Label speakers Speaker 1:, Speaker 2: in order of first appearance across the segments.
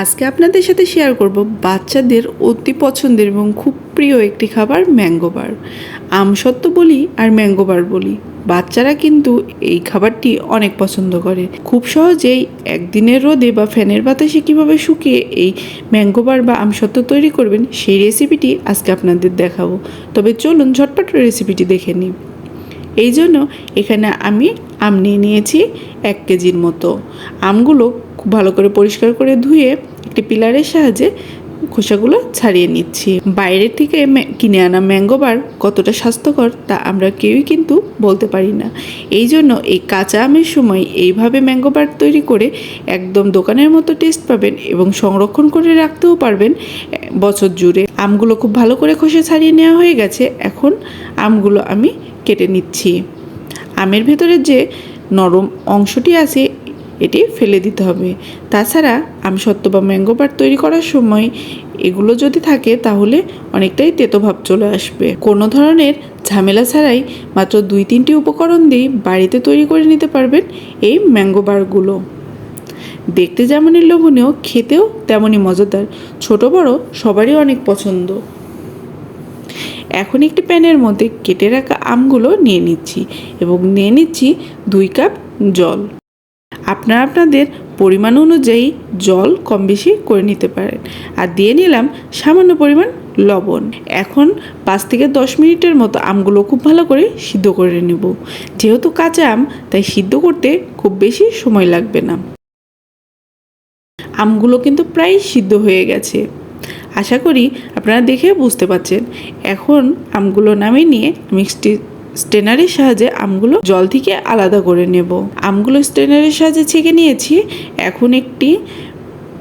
Speaker 1: আজকে আপনাদের সাথে শেয়ার করব বাচ্চাদের অতি পছন্দের এবং খুব প্রিয় একটি খাবার ম্যাঙ্গো বার আমসত্ত্ব বলি আর ম্যাঙ্গো বার বলি। বাচ্চারা কিন্তু এই খাবারটি অনেক পছন্দ করে। খুব সহজেই একদিনের রোদে বা ফ্যানের বাতাসে কীভাবে শুকিয়ে এই ম্যাঙ্গো বার বা আমসত্ত্ব তৈরি করবেন, সেই রেসিপিটি আজকে আপনাদের দেখাবো। তবে চলুন ঝটপট রেসিপিটি দেখে নিই। এই জন্য এখানে আমি আম নিয়ে নিয়েছি এক কেজির মতো। আমগুলো খুব ভালো করে পরিষ্কার করে ধুয়ে একটি পিলারের সাহায্যে খোসাগুলো ছাড়িয়ে নিচ্ছি। বাইরের থেকে কিনে আনা ম্যাঙ্গো বার কতটা স্বাস্থ্যকর তা আমরা কেউই কিন্তু বলতে পারি না। এই জন্য এই কাঁচা আমের সময় এইভাবে ম্যাঙ্গো বার তৈরি করে একদম দোকানের মতো টেস্ট পাবেন এবং সংরক্ষণ করে রাখতেও পারবেন বছর জুড়ে। আমগুলো খুব ভালো করে খোসা ছাড়িয়ে নেওয়া হয়ে গেছে, এখন আমগুলো আমি কেটে নিচ্ছি। আমের ভেতরে যে নরম অংশটি আছে, এটি ফেলে দিতে হবে। তাছাড়া আমসত্ত্ব বা ম্যাঙ্গো বার তৈরি করার সময় এগুলো যদি থাকে, তাহলে অনেকটাই তেতোভাব চলে আসবে। কোনো ধরনের ঝামেলা ছাড়াই মাত্র দুই তিনটি উপকরণ দিয়েই বাড়িতে তৈরি করে নিতে পারবেন এই ম্যাঙ্গো বারগুলো দেখতে যেমনই লোভনীয়, খেতেও তেমনই মজাদার। ছোট বড় সবারই অনেক পছন্দ। এখন একটি প্যানের মধ্যে কেটে রাখা আমগুলো নিয়ে নিচ্ছি এবং নিয়ে নিচ্ছি দুই কাপ জল। আপনারা আপনাদের পরিমাণ অনুযায়ী জল কম বেশি করে নিতে পারেন। আর দিয়ে নিলাম সামান্য পরিমাণ লবণ। এখন পাঁচ থেকে দশ মিনিটের মতো আমগুলো খুব ভালো করে সিদ্ধ করে নেব। যেহেতু কাঁচা আম, তাই সিদ্ধ করতে খুব বেশি সময় লাগবে না। আমগুলো কিন্তু প্রায় সিদ্ধ হয়ে গেছে। আশা করি আপনারা দেখে বুঝতে পারছেন। এখন আমগুলো নামে নিয়ে আমি স্টি- স্টেনারের সাহায্যে আমগুলো জল থেকে আলাদা করে নেব। আমগুলো স্টেনারের সাহায্যে ছেঁকে নিয়েছি। এখন একটি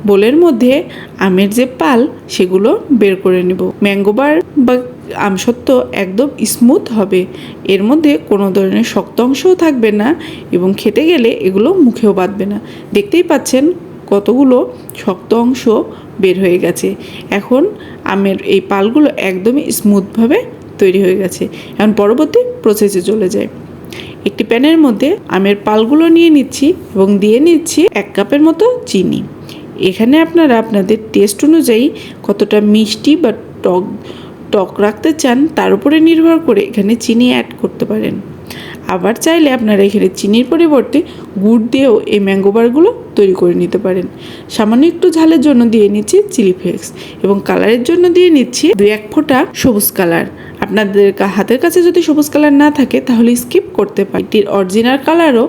Speaker 1: বোলের মধ্যে আমের যে পাল, সেগুলো বের করে নেব। ম্যাঙ্গো বার বা আমসত্ত্ব একদম স্মুথ হবে। এর মধ্যে কোনো ধরনের শক্ত অংশও থাকবে না এবং খেতে গেলে এগুলো মুখেও বাঁধবে না। দেখতেই পাচ্ছেন কতগুলো শক্ত অংশ বের হয়ে গেছে। এখন আমের এই পালগুলো একদমই স্মুথভাবে তৈরি হয়ে গেছে। এখন পরবর্তী প্রসেসে চলে যায় একটি প্যানের মধ্যে আমের পালগুলো নিয়ে নিচ্ছি এবং দিয়ে নিচ্ছি এক কাপের মতো চিনি। এখানে আপনারা আপনাদের টেস্ট অনুযায়ী কতটা মিষ্টি বা টক টক রাখতে চান তার উপরে নির্ভর করে এখানে চিনি অ্যাড করতে পারেন। আবার চাইলে আপনারা এখানে চিনির পরিবর্তে গুড় দিয়েও এই ম্যাঙ্গো বারগুলো তৈরি করে নিতে পারেন। সামান্য একটু ঝালের জন্য দিয়ে নিচ্ছি চিলি ফ্লেক্স এবং কালারের জন্য দিয়ে নিচ্ছি দু এক ফোঁটা সবুজ কালার আপনাদের হাতের কাছে যদি সবুজ কালার না থাকে তাহলে স্কিপ করতে পারেন। এটির অরিজিনাল কালারও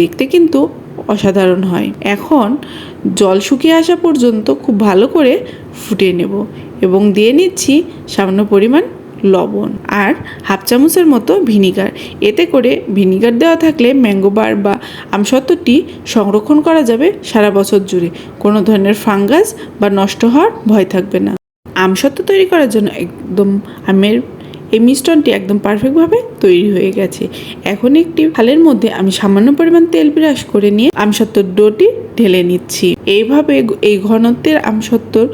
Speaker 1: দেখতে কিন্তু অসাধারণ হয়। এখন জল শুকিয়ে আসা পর্যন্ত খুব ভালো করে ফুটিয়ে নেব এবং দিয়ে নিচ্ছি সামান্য পরিমাণ লবণ আর হাফ চামচের মতো ভিনিগার। এতে করে ভিনিগার দেওয়া থাকলে ম্যাঙ্গো বার বা আমসত্ত্বটি সংরক্ষণ করা যাবে সারা বছর জুড়ে। কোনো ধরনের ফাঙ্গাস বা নষ্ট হওয়ার ভয় থাকবে না। আমসত্ত্ব তৈরি করার জন্য একদম আমের এই মিশ্রণটি একদম পারফেক্টভাবে তৈরি হয়ে গেছে। এখন একটি থালের মধ্যে আমি সামান্য পরিমাণ তেল ব্রাশ করে নিয়ে আমসত্ত্বর ডোটি ঢেলে নিচ্ছি। এইভাবে এই ঘনত্বের আমসত্ত্বর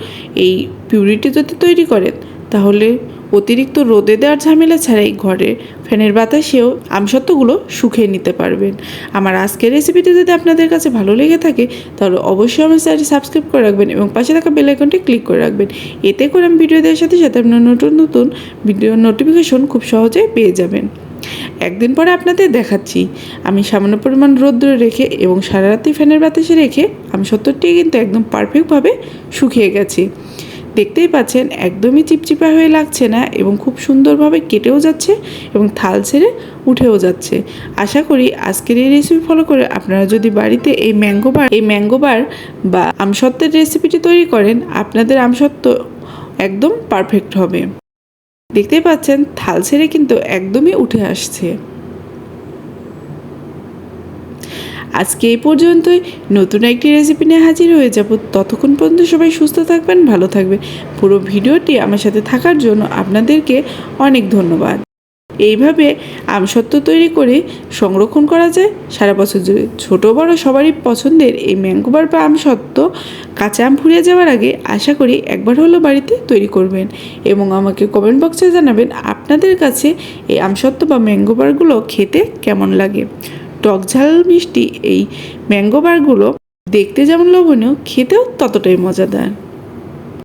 Speaker 1: এই পিউরিটি যদি তৈরি করেন, তাহলে অতিরিক্ত রোদে দেওয়ার ঝামেলা ছাড়াই ঘরে ফ্যানের বাতাসেও আমসত্ত্বগুলো শুকিয়ে নিতে পারবেন। আমার আজকের রেসিপিটি যদি আপনাদের কাছে ভালো লেগে থাকে, তাহলে অবশ্যই আমার চ্যানেলটি সাবস্ক্রাইব করে রাখবেন এবং পাশে থাকা বেল আইকনটি ক্লিক করে রাখবেন। এতে করে আমি ভিডিও দেওয়ার সাথে সাথে আপনার নতুন নতুন ভিডিও নোটিফিকেশন খুব সহজে পেয়ে যাবেন। একদিন পরে আপনাদের দেখাচ্ছি। আমি সামান্য পরিমাণ রৌদ্রে রেখে এবং সারা রাত্রি ফ্যানের বাতাসে রেখে আমি সত্তরটি কিন্তু একদম পারফেক্টভাবে শুকিয়ে গেছে। দেখতেই পাচ্ছেন, একদমই চিপচিপা হয়ে লাগছে না এবং খুব সুন্দরভাবে কেটেও যাচ্ছে এবং থাল ছেড়ে উঠেও যাচ্ছে। আশা করি আজকের এই রেসিপি ফলো করে আপনারা যদি বাড়িতে এই ম্যাঙ্গো বার এই ম্যাঙ্গো বার বা আমসত্ত্বের রেসিপিটি তৈরি করেন, আপনাদের আমসত্ত্ব একদম পারফেক্ট হবে। দেখতেই পাচ্ছেন, থাল ছেড়ে কিন্তু একদমই উঠে আসছে। আজকে এই পর্যন্তই। নতুন একটি রেসিপি নিয়ে হাজির হয়ে যাব। ততক্ষণ পর্যন্ত সবাই সুস্থ থাকবেন, ভালো থাকবেন। পুরো ভিডিওটি আমার সাথে থাকার জন্য আপনাদেরকে অনেক ধন্যবাদ। এইভাবে আমসত্ত্ব তৈরি করে সংরক্ষণ করা যায়। সারা বছর জুড়ে ছোটো বড় সবারই পছন্দের এই ম্যাঙ্গোবার বা আমসত্ত্ব কাঁচা আম ফুরিয়ে যাওয়ার আগে আশা করি একবার হলো বাড়িতে তৈরি করবেন এবং আমাকে কমেন্ট বক্সে জানাবেন আপনাদের কাছে এই আমসত্ত্ব বা ম্যাঙ্গোবারগুলো খেতে কেমন লাগে। টক ঝাল মিষ্টি এই ম্যাঙ্গো বারগুলো দেখতে যেমন লোভনীয় খেতেও ততটাই মজাদার।